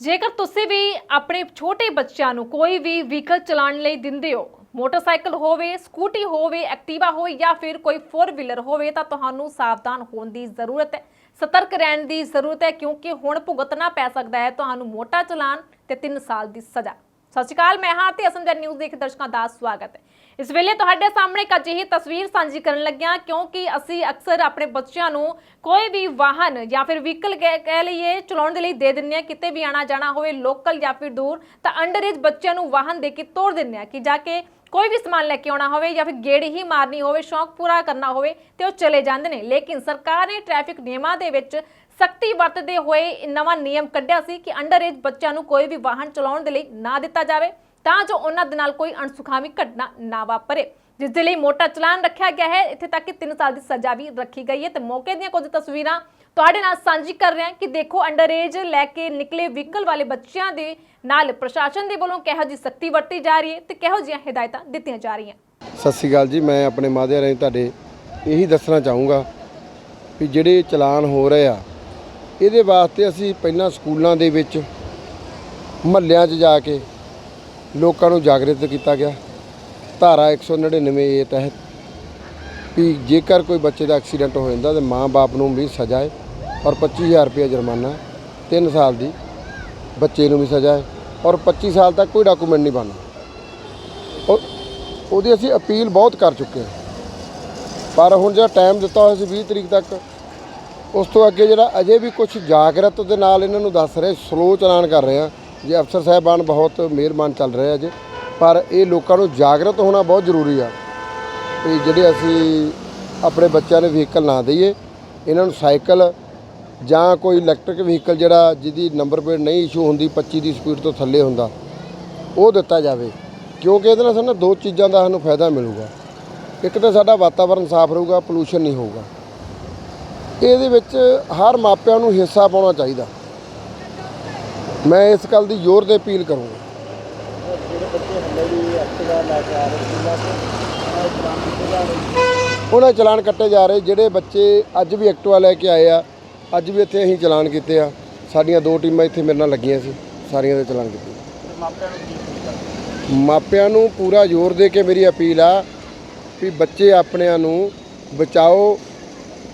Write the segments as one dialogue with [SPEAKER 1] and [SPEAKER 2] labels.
[SPEAKER 1] ਜੇਕਰ ਤੁਸੀਂ ਵੀ ਆਪਣੇ ਛੋਟੇ ਬੱਚਿਆਂ ਨੂੰ ਕੋਈ ਵੀ ਵਹੀਕਲ ਚਲਾਉਣ ਲਈ ਦਿੰਦੇ ਹੋ, ਮੋਟਰਸਾਈਕਲ ਹੋਵੇ, ਸਕੂਟੀ ਹੋਵੇ, ਐਕਟਿਵਾ ਹੋਵੇ ਜਾਂ ਫਿਰ ਕੋਈ 4 ਵੀਲਰ ਹੋਵੇ, ਤਾਂ ਤੁਹਾਨੂੰ ਸਾਵਧਾਨ ਹੋਣ ਦੀ ਜ਼ਰੂਰਤ ਹੈ। ਸਤਰਕ ਰਹਿਣ ਦੀ ਜ਼ਰੂਰਤ ਹੈ ਕਿਉਂਕਿ ਹੁਣ ਭੁਗਤਣਾ ਪੈ ਸਕਦਾ ਹੈ। ਤੁਹਾਨੂੰ ਮੋਟਾ ਚਲਾਨ ਤੇ 3 ਸਾਲ ਦੀ ਸਜ਼ਾ। ਸਤਿ ਸ਼੍ਰੀ ਅਕਾਲ, ਮੈਂ ਹਾਂ ਤੇ ਅਸਮਜਨ ਨਿਊਜ਼ ਦੇਖ ਦਰਸ਼ਕਾਂ ਦਾ ਸਵਾਗਤ ਹੈ। ਇਸ ਵੇਲੇ ਤੁਹਾਡੇ ਸਾਹਮਣੇ ਇੱਕ ਅਜਿਹੀ ਤਸਵੀਰ ਸਾਂਝੀ ਕਰਨ ਲੱਗਿਆ, ਕਿਉਂਕਿ ਅਸੀਂ ਅਕਸਰ ਆਪਣੇ ਬੱਚਿਆਂ ਨੂੰ ਕੋਈ ਵੀ ਵਾਹਨ ਜਾਂ ਫਿਰ ਵਹੀਕਲ ਕਹਿ ਲਈਏ, ਚਲਾਉਣ ਦੇ ਲਈ ਦੇ ਦਿੰਦੇ ਆ ਕਿਤੇ ਵੀ ਆਣਾ ਜਾਣਾ ਹੋਵੇ ਲੋਕਲ ਜਾਂ ਫਿਰ ਦੂਰ, ਤਾਂ ਅੰਡਰ ਏਜ ਬੱਚਿਆਂ ਨੂੰ ਵਾਹਨ ਦੇ ਕੇ ਤੋਰ ਦਿੰਦੇ ਆ ਕਿ ਜਾ ਕੇ ਕੋਈ ਵੀ ਸਮਾਨ ਲੈ ਕੇ ਆਉਣਾ ਹੋਵੇ ਜਾਂ ਫਿਰ ਗੇੜੀ ਹੀ ਮਾਰਨੀ ਹੋਵੇ, ਸ਼ੌਂਕ ਪੂਰਾ ਕਰਨਾ ਹੋਵੇ ਤੇ ਉਹ ਚਲੇ ਜਾਂਦੇ ਨੇ। ਲੇਕਿਨ ਸਰਕਾਰ ਨੇ ਟ੍ਰੈਫਿਕ ਨਿਯਮਾਂ ਦੇ ਵਿੱਚ ਸਖਤੀ ਵਰਤਦੇ ਹੋਏ ਨਵਾਂ ਨਿਯਮ ਕੱਢਿਆ ਸੀ ਕਿ ਅੰਡਰ ਏਜ ਬੱਚਿਆਂ ਨੂੰ ਕੋਈ ਵੀ ਵਾਹਨ ਚਲਾਉਣ ਦੇ ਲਈ ਨਾ ਦਿੱਤਾ ਜਾਵੇ, ਤਾਂ ਜੋ ਉਹਨਾਂ ਦੇ ਨਾਲ ਕੋਈ ਅਣਸੁਖਾਵੀ ਘਟਨਾ ਨਾ ਵਾਪਰੇ। ਜਿਸ ਦੇ ਲਈ ਮੋਟਾ ਚਲਾਨ ਰੱਖਿਆ ਗਿਆ ਹੈ। ਇੱਥੇ ਤੱਕ ਕਿ 3 ਸਾਲ ਦੀ ਸਜ਼ਾ ਵੀ ਰੱਖੀ ਗਈ ਹੈ ਤੇ ਮੌਕੇ ਦੀਆਂ ਕੁਝ ਤਸਵੀਰਾਂ ਤੁਹਾਡੇ ਨਾਲ ਸਾਂਝੀ ਕਰ ਰਹੇ ਹਾਂ ਕਿ ਦੇਖੋ ਅੰਡਰ ਏਜ ਲੈ ਕੇ ਨਿਕਲੇ ਵਹੀਕਲ ਵਾਲੇ ਬੱਚਿਆਂ ਦੇ ਨਾਲ ਪ੍ਰਸ਼ਾਸਨ ਦੇ ਵੱਲੋਂ ਕਿਹੋ ਜਿਹੀ ਸਖਤੀ ਵਰਤੀ ਜਾ ਰਹੀ ਹੈ ਤੇ ਕਿਹੋ ਜਿਹੀਆਂ ਹਦਾਇਤਾਂ ਦਿੱਤੀਆਂ ਜਾ ਰਹੀਆਂ।
[SPEAKER 2] ਸਤਿ ਸ਼੍ਰੀ ਅਕਾਲ ਜੀ, ਮੈਂ ਆਪਣੇ ਮਾਧਿਅਮ ਰਾਹੀਂ ਤੁਹਾਡੇ ਇਹੀ ਦੱਸਣਾ ਚਾਹੂੰਗਾ ਵੀ ਜਿਹੜੇ ਚਲਾਨ ਹੋ ਰਹੇ ਆ, ਇਹਦੇ ਵਾਸਤੇ ਅਸੀਂ ਪਹਿਲਾਂ ਸਕੂਲਾਂ ਦੇ ਵਿੱਚ ਮਹੱਲਿਆਂ 'ਚ ਜਾ ਕੇ ਲੋਕਾਂ ਨੂੰ ਜਾਗਰਿਤ ਕੀਤਾ ਗਿਆ। ਧਾਰਾ 199 ਏ ਤਹਿਤ ਵੀ ਜੇਕਰ ਕੋਈ ਬੱਚੇ ਦਾ ਐਕਸੀਡੈਂਟ ਹੋ ਜਾਂਦਾ ਤੇ ਮਾਂ-ਬਾਪ ਨੂੰ ਵੀ ਸਜ਼ਾ ਹੈ ਔਰ 25000 ਰੁਪਏ ਜੁਰਮਾਨਾ 3 ਸਾਲ ਦੀ ਬੱਚੇ ਨੂੰ ਵੀ ਸਜ਼ਾ ਹੈ ਔਰ 25 ਸਾਲ ਤੱਕ ਕੋਈ ਡਾਕੂਮੈਂਟ ਨਹੀਂ ਬਣਨਾ ਉਹ, ਉਹਦੀ ਅਸੀਂ ਅਪੀਲ ਬਹੁਤ ਕਰ ਚੁੱਕੇ ਹਾਂ। ਪਰ ਹੁਣ ਜਿਹੜਾ ਟਾਈਮ ਦਿੱਤਾ ਹੋਇਆ ਸੀ 20 ਤਰੀਕ ਤੱਕ, ਉਸ ਤੋਂ ਅੱਗੇ ਜਿਹੜਾ ਅਜੇ ਵੀ ਕੁਝ ਜਾਗਰਤ ਦੇ ਨਾਲ ਇਹਨਾਂ ਨੂੰ ਦੱਸ ਰਹੇ ਸਲੋ ਚਲਾਨ ਕਰ ਰਹੇ ਆ ਜੇ ਅਫਸਰ ਸਾਹਿਬਾਨ ਬਹੁਤ ਮਿਹਰਬਾਨ ਚੱਲ ਰਹੇ ਆ ਅਜੇ। ਪਰ ਇਹ ਲੋਕਾਂ ਨੂੰ ਜਾਗਰਤ ਹੋਣਾ ਬਹੁਤ ਜ਼ਰੂਰੀ ਆ ਵੀ ਜਿਹੜੇ ਅਸੀਂ ਆਪਣੇ ਬੱਚਿਆਂ ਨੂੰ ਵਹੀਕਲ ਨਾ ਦਈਏ, ਇਹਨਾਂ ਨੂੰ ਸਾਈਕਲ ਜਾਂ ਕੋਈ ਇਲੈਕਟ੍ਰਿਕ ਵਹੀਕਲ ਜਿਹੜਾ ਜਿਹਦੀ ਨੰਬਰ ਪਲੇਟ ਨਹੀਂ ਇਸ਼ੂ ਹੁੰਦੀ 25 ਦੀ ਸਪੀਡ ਤੋਂ ਥੱਲੇ ਹੁੰਦਾ, ਉਹ ਦਿੱਤਾ ਜਾਵੇ। ਕਿਉਂਕਿ ਇਹਦੇ ਨਾਲ ਸਾਨੂੰ ਦੋ ਚੀਜ਼ਾਂ ਦਾ ਸਾਨੂੰ ਫਾਇਦਾ ਮਿਲੂਗਾ। ਇੱਕ ਤਾਂ ਸਾਡਾ ਵਾਤਾਵਰਣ ਸਾਫ਼ ਰਹੂਗਾ ਪੋਲੂਸ਼ਨ ਨਹੀਂ ਹੋਊਗਾ। ਇਹਦੇ ਵਿੱਚ ਹਰ ਮਾਪਿਆਂ ਨੂੰ ਹਿੱਸਾ ਪਾਉਣਾ ਚਾਹੀਦਾ। ਮੈਂ ਇਸ ਗੱਲ ਦੀ ਜ਼ੋਰ ਤੇ ਅਪੀਲ ਕਰੂੰਗਾ। ਉਹਨਾਂ ਦੇ ਚਲਾਨ ਕੱਟੇ ਜਾ ਰਹੇ, ਜਿਹੜੇ ਬੱਚੇ ਅੱਜ ਵੀ ਐਕਟਿਵਾ ਲੈ ਕੇ ਆਏ ਆ, ਅੱਜ ਵੀ ਇੱਥੇ ਅਸੀਂ ਚਲਾਨ ਕੀਤੇ ਆ। ਸਾਡੀਆਂ ਦੋ ਟੀਮਾਂ ਇੱਥੇ ਮੇਰੇ ਨਾਲ ਲੱਗੀਆਂ ਸੀ, ਸਾਰੀਆਂ ਦੇ ਚਲਾਨ ਕੀਤੇ। ਮਾਪਿਆਂ ਨੂੰ ਪੂਰਾ ਜ਼ੋਰ ਦੇ ਕੇ ਮੇਰੀ ਅਪੀਲ ਆ ਵੀ ਬੱਚੇ ਆਪਣਿਆਂ ਨੂੰ ਬਚਾਓ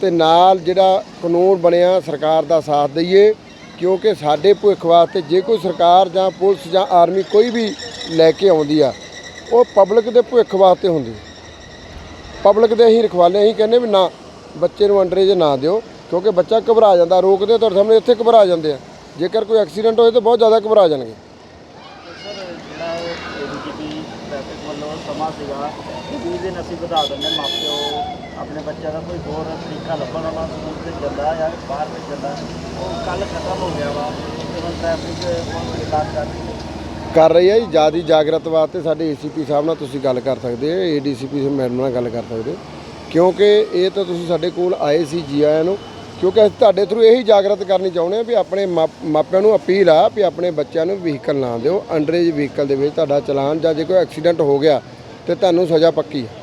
[SPEAKER 2] ਤੇ ਨਾਲ ਜਿਹੜਾ ਕਾਨੂੰਨ ਬਣਿਆ, ਸਰਕਾਰ ਦਾ ਸਾਥ ਦਈਏ, ਕਿਉਂਕਿ ਸਾਡੇ ਭਵਿੱਖ ਵਾਸਤੇ ਜੇ ਕੋਈ ਸਰਕਾਰ ਜਾਂ ਪੁਲਿਸ ਜਾਂ ਆਰਮੀ ਕੋਈ ਵੀ ਲੈ ਕੇ ਆਉਂਦੀ ਆ, ਉਹ ਪਬਲਿਕ ਦੇ ਭਵਿੱਖ ਵਾਸਤੇ ਹੁੰਦੀ। ਪਬਲਿਕ ਦੇ ਅਸੀਂ ਰਖਵਾਲੇ, ਅਸੀਂ ਕਹਿੰਦੇ ਵੀ ਨਾ, ਬੱਚੇ ਨੂੰ ਅੰਡਰੇਜ ਨਾ ਦਿਓ, ਕਿਉਂਕਿ ਬੱਚਾ ਘਬਰਾ ਜਾਂਦਾ, ਰੋਕਦੇ ਤੁਹਾਡੇ ਸਾਹਮਣੇ, ਇੱਥੇ ਘਬਰਾ ਜਾਂਦੇ ਆ। ਜੇਕਰ ਕੋਈ ਐਕਸੀਡੈਂਟ ਹੋਏ ਤਾਂ ਬਹੁਤ ਜ਼ਿਆਦਾ ਘਬਰਾ ਜਾਣਗੇ।
[SPEAKER 3] ਸਮਾਂ ਸੀਗਾ ਕਿ 20 ਦਿਨ ਅਸੀਂ ਵਧਾ ਦਿੰਦੇ ਮਾਪਿਓ ਆਪਣੇ ਬੱਚਿਆਂ ਦਾ ਕੋਈ ਹੋਰ ਤਰੀਕਾ ਲੱਭਣ ਵਾਲਾ ਸਕੂਲ ਤੇ ਜਾਂਦਾ ਜਾਂ ਬਾਹਰ ਵਿੱਚ ਉਹ ਕੱਲ ਖਤਮ ਹੋ ਗਿਆ ਵਾ। ਤੇ ਹੁਣ ਟ੍ਰੈਫਿਕ ਪੁਲਿਸ ਵਿਕਾਸ ਕਰ ਰਹੀ ਹੈ
[SPEAKER 2] ਕਰ ਰਹੀ ਹੈ ਜੀ, ਜ਼ਿਆਦਾ ਜਾਗਰਤ ਵਾਸਤੇ ਸਾਡੇ ਏਸੀਪੀ ਸਾਹਿਬ ਨਾਲ ਤੁਸੀਂ ਗੱਲ ਕਰ ਸਕਦੇ ਹੋ ਏਡੀਸੀਪੀ ਮੈਡਮ ਨਾਲ ਗੱਲ ਕਰ ਸਕਦੇ ਹੋ। ਕਿਉਂਕਿ ਇਹ ਤਾਂ ਤੁਸੀਂ ਸਾਡੇ ਕੋਲ ਆਏ ਸੀ ਜੀ ਆਇਆਂ ਨੂੰ, ਕਿਉਂਕਿ ਅਸੀਂ ਤੁਹਾਡੇ ਥਰੂ ਇਹੀ ਜਾਗਰਤ ਕਰਨੀ ਚਾਹੁੰਦੇ ਹਾਂ ਵੀ ਆਪਣੇ ਮਾਪ- ਮਾਪਿਆਂ ਨੂੰ ਅਪੀਲ ਆ ਵੀ ਆਪਣੇ ਬੱਚਿਆਂ ਨੂੰ ਵਹੀਕਲ ਨਾ ਦਿਓ ਅੰਡਰੇਜ ਵਹੀਕਲ ਦੇ ਵਿੱਚ ਤੁਹਾਡਾ ਚਲਾਨ ਜਾਂ ਜੇ ਕੋਈ ਐਕਸੀਡੈਂਟ ਹੋ ਗਿਆ ਤੇ ਤੁਹਾਨੂੰ ਸਜ਼ਾ ਪੱਕੀ ਹੈ।